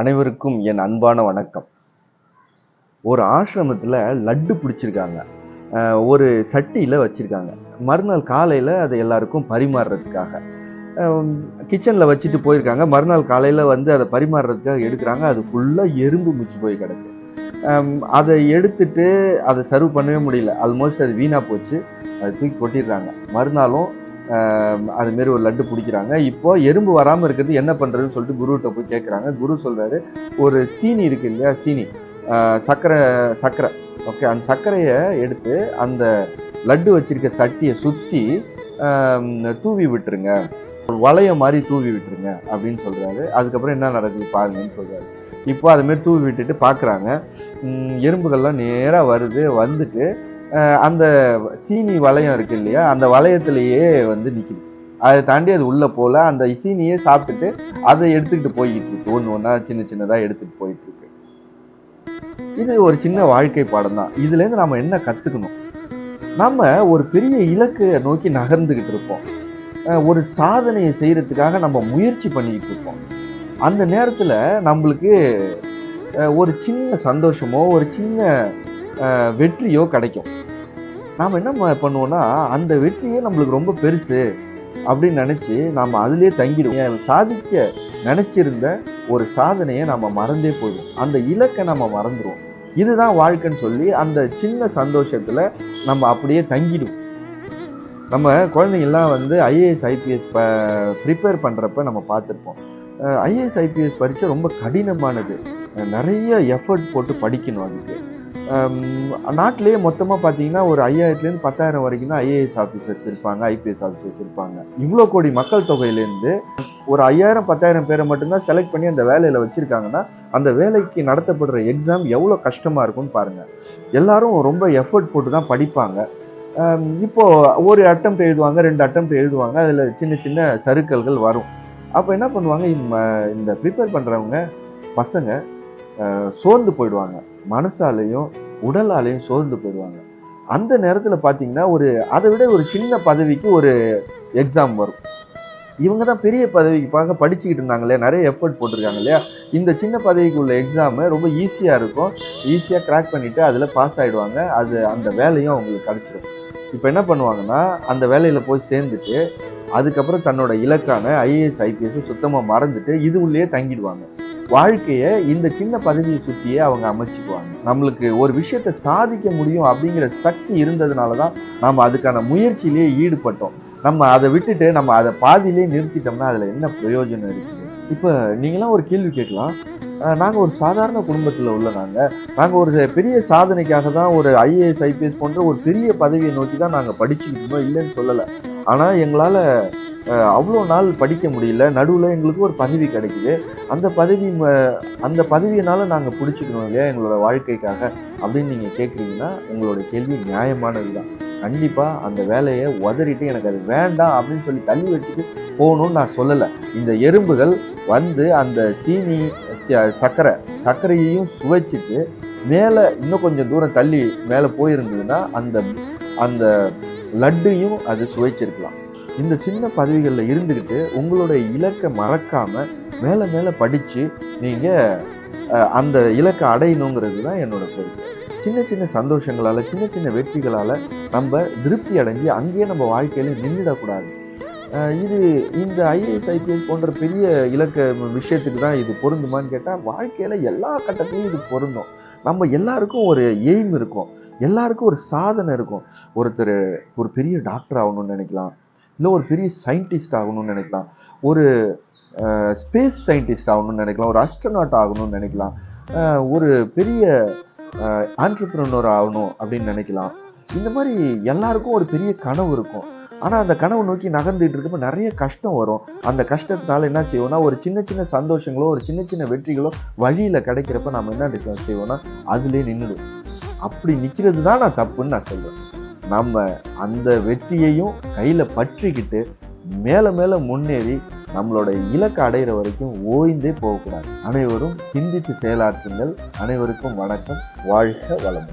அனைவருக்கும் என் அன்பான வணக்கம். ஒரு ஆசிரமத்தில் லட்டு பிடிச்சிருக்காங்க. ஒரு சட்டியில் வச்சுருக்காங்க. மறுநாள் காலையில் அதை எல்லாருக்கும் பரிமாறுறதுக்காக. கிச்சனில் வச்சுட்டு போயிருக்காங்க. மறுநாள் காலையில் வந்து அதை பரிமாறுறதுக்காக எடுக்கிறாங்க. அது ஃபுல்லாக எறும்பு முச்சு போய் கிடக்கு. அதை எடுத்துட்டு அதை சர்வ் பண்ணவே முடியல. ஆல்மோஸ்ட் அது வீணாக போச்சு. அதை தூக்கி கொட்டிடுறாங்க. மறுநாளும் அதுமாரி அது மாரி ஒரு லட்டு பிடிக்கிறாங்க. இப்போ எறும்பு வராமல் இருக்கிறது என்ன பண்ணுறதுன்னு சொல்லிட்டு குருகிட்ட போய் கேட்குறாங்க குரு சொல்கிறாரு ஒரு சீனி இருக்கு இல்லையா சீனி. சர்க்கரை சர்க்கரை ஓகே அந்த சர்க்கரையை எடுத்து அந்த லட்டு வச்சிருக்க சட்டியை சுற்றி தூவி விட்டுருங்க. ஒரு வளையம் மாதிரி தூவி விட்டுருங்க அப்படின்னு சொல்கிறாரு அதுக்கப்புறம் என்ன நடக்குது பாருங்கன்னு சொல்கிறாரு இப்போ அது தூவி விட்டுட்டு பார்க்குறாங்க எறும்புகள்லாம் நேராக வருது வந்துட்டு அந்த சீனி வளையம் இருக்கு இல்லையா அந்த வளையத்திலேயே வந்து நிற்கிது அதை தாண்டி அது உள்ளே போல அந்த சீனியே சாப்பிட்டுட்டு அதை எடுத்துக்கிட்டு போய்கிட்டு இருக்கு. ஒன்று ஒன்றா சின்ன சின்னதாக எடுத்துகிட்டு போயிட்டு இருக்கு. இது ஒரு சின்ன வாழ்க்கை பாடம் தான். இதுலேருந்து நம்ம என்ன கற்றுக்கணும் நம்ம ஒரு பெரிய இலக்கை நோக்கி நகர்ந்துக்கிட்டு இருப்போம். ஒரு சாதனையை செய்கிறதுக்காக நம்ம முயற்சி பண்ணிக்கிட்டு இருக்கோம். அந்த நேரத்தில் நம்மளுக்கு ஒரு சின்ன சந்தோஷமோ ஒரு சின்ன வெற்றியோ கிடைக்கும். நாம் என்ன ம- பண்ணுவோம்னா அந்த வெற்றியே நம்மளுக்கு ரொம்ப பெருசு அப்படின்னு நினச்சி நாம் அதிலே தங்கிடுவோம். ஏன் சாதிக்க நினச்சிருந்த ஒரு சாதனையை நம்ம மறந்தே போயிடும் அந்த இலக்கை நம்ம மறந்துடுவோம் இதுதான் வாழ்க்கைன்னு சொல்லி அந்த சின்ன சந்தோஷத்தில் நம்ம அப்படியே தங்கிடுவோம். நம்ம குழந்தைங்கள்லாம் வந்து ஐஏஎஸ் ஐபிஎஸ் ப ப்ரிப்பேர் பண்ணுறப்ப நம்ம பார்த்துருப்போம். ஐஏஎஸ் ஐபிஎஸ் பரீட்சை ரொம்ப கடினமானது. நிறைய எஃபர்ட் போட்டு படிக்கணும் அதுக்கு. நாட்டிலேயே மொத்தமாக பார்த்தீங்கன்னா ஒரு ஐயாயிரத்துலேருந்து பத்தாயிரம் வரைக்கும் தான் ஐஏஎஸ் ஆஃபீஸர்ஸ் இருப்பாங்க ஐபிஎஸ் ஆஃபீஸர்ஸ் இருப்பாங்க. இவ்வளோ கோடி மக்கள் தொகையிலேருந்து ஒரு ஐயாயிரம் பத்தாயிரம் பேரை மட்டும்தான் செலக்ட் பண்ணி அந்த வேலையில் வச்சுருக்காங்கன்னா அந்த வேலைக்கு நடத்தப்படுற எக்ஸாம் எவ்வளோ கஷ்டமாக இருக்கும்னு பாருங்கள் எல்லாரும் ரொம்ப எஃபர்ட் போட்டு தான் படிப்பாங்க. இப்போது ஒரு அட்டம் எழுதுவாங்க ரெண்டு அட்டம் எழுதுவாங்க அதில் சின்ன சின்ன சறுக்கல்கள் வரும். அப்போ என்ன பண்ணுவாங்க இந்த- ப்ரிப்பேர் பண்ணுறவங்க பசங்க சோர்ந்து போயிடுவாங்க. மனசாலையும் உடலாலையும் சோர்ந்து போயிடுவாங்க. அந்த நேரத்தில் பார்த்தீங்கன்னா ஒரு அதை விட ஒரு சின்ன பதவிக்கு ஒரு எக்ஸாம் வரும். இவங்க தான் பெரிய பதவிக்கு பார்க்க படிச்சுக்கிட்டு இருந்தாங்களே நிறைய எஃபர்ட் போட்டிருக்காங்க இல்லையா? இந்த சின்ன பதவிக்கு உள்ள எக்ஸாமு ரொம்ப ஈஸியாக இருக்கும். ஈஸியாக கிராக் பண்ணிவிட்டு அதில் பாஸ் ஆகிடுவாங்க அது அந்த வேலையும் அவங்களுக்கு கிடச்சிடும் இப்போ என்ன பண்ணுவாங்கன்னா அந்த வேலையில் போய் சேர்ந்துட்டு அதுக்கப்புறம் தன்னோட இலக்கான ஐஏஎஸ் ஐபிஎஸ் சுத்தமாக மறந்துட்டு இது உள்ளேயே தங்கிடுவாங்க. வாழ்க்கையை இந்த சின்ன பதவியை சுற்றியே அவங்க அமைச்சுக்குவாங்க. நம்மளுக்கு ஒரு விஷயத்தை சாதிக்க முடியும் அப்படிங்கிற சக்தி இருந்ததுனால தான் நாம் அதுக்கான முயற்சியிலேயே ஈடுபட்டோம். நம்ம அதை விட்டுட்டு நம்ம அதை பாதியிலே நிறுத்திட்டோம்னா அதில் என்ன பிரயோஜனம் இருக்குது? இப்போ நீங்களாம் ஒரு கேள்வி கேட்கலாம். நாங்கள் ஒரு சாதாரண குடும்பத்தில் உள்ள நாங்கள் நாங்கள் ஒரு பெரிய சாதனைக்காக தான் ஒரு ஐஏஎஸ் ஐபிஎஸ் போன்ற ஒரு பெரிய பதவியை நோக்கி தான் நாங்கள் படிச்சுக்கிட்டு இருந்தோம். இல்லைன்னு சொல்லலை. ஆனால் எங்களால் அவ்வளோ நாள் படிக்க முடியல. நடுவில் எங்களுக்கு ஒரு பதவி கிடைக்குது. அந்த பதவி ம- அந்த பதவியினால நாங்கள் பிடிச்சிக்கணும் இல்லையா எங்களோட வாழ்க்கைக்காக அப்படின்னு நீங்கள் கேட்குறீங்கன்னா உங்களோட கேள்வி நியாயமானது தான். கண்டிப்பாக அந்த வேலையை உதறிட்டு எனக்கு அது வேண்டாம் அப்படின்னு சொல்லி தள்ளி வச்சுட்டு போகணும்னு நான் சொல்லலை. இந்த எறும்புகள் வந்து அந்த சீனி ச- சர்க்கரை சர்க்கரையையும் சுவைச்சிட்டு மேலே இன்னும் கொஞ்சம் தூரம் தள்ளி மேலே போயிருந்ததுன்னா அந்த அந்த லட்டையும் அது சுவைச்சிருக்கலாம். இந்த சின்ன பதவிகளில் இருந்துக்கிட்டு உங்களுடைய இலக்கை மறக்காமல் மேலே மேலே படித்து நீங்கள் அந்த இலக்கை அடையணுங்கிறது தான் என்னோட கோரிக்கை. சின்ன சின்ன சந்தோஷங்களால் சின்ன சின்ன வெற்றிகளால் நம்ம திருப்தி அடைஞ்சு அங்கேயே நம்ம வாழ்க்கையில் நின்றுடக்கூடாது. இது இந்த ஐஏஎஸ் ஐபிஎஸ் போன்ற பெரிய இலக்க விஷயத்துக்கு தான் இது பொருந்துமான்னு கேட்டால் வாழ்க்கையில் எல்லா கட்டத்திலையும் இது பொருந்தும். நம்ம எல்லாருக்கும் ஒரு எய்ம் இருக்கும். எல்லாருக்கும் ஒரு சாதனை இருக்கும். ஒருத்தர் ஒரு பெரிய டாக்டர் ஆகணும்னு நினைக்கலாம். இல்லை ஒரு பெரிய சயின்டிஸ்ட் ஆகணும்னு நினைக்கலாம். ஒரு ஸ்பேஸ் சயின்டிஸ்ட் ஆகணும்னு நினைக்கலாம். ஒரு அஸ்ட்ரனாட் ஆகணும்னு நினைக்கலாம். ஒரு பெரிய ஆண்டர்பிரினர் ஆகணும் அப்படின்னு நினைக்கலாம். இந்த மாதிரி எல்லாருக்கும் ஒரு பெரிய கனவு இருக்கும். ஆனால் அந்த கனவு நோக்கி நகர்ந்துட்டு இருக்கப்போ நிறைய கஷ்டம் வரும். அந்த கஷ்டத்தினால என்ன செய்வோம்னா ஒரு சின்ன சின்ன சந்தோஷங்களோ ஒரு சின்ன சின்ன வெற்றிகளோ வழியில் கிடைக்கிறப்ப நம்ம என்ன செய்வோம்னா அதுலேயே நின்றுடும் அப்படி நிற்கிறது தான் நான் தப்புன்னு நான் சொல்லுவேன் நம்ம அந்த வெற்றியையும் கையில் பற்றிக்கிட்டு மேலே மேலே முன்னேறி நம்மளோட இலக்கை அடைகிற வரைக்கும் ஓய்ந்தே போகக்கூடாது. அனைவரும் சிந்தித்து செயலாற்றுங்கள். அனைவருக்கும் வணக்கம். வாழ்க வளம்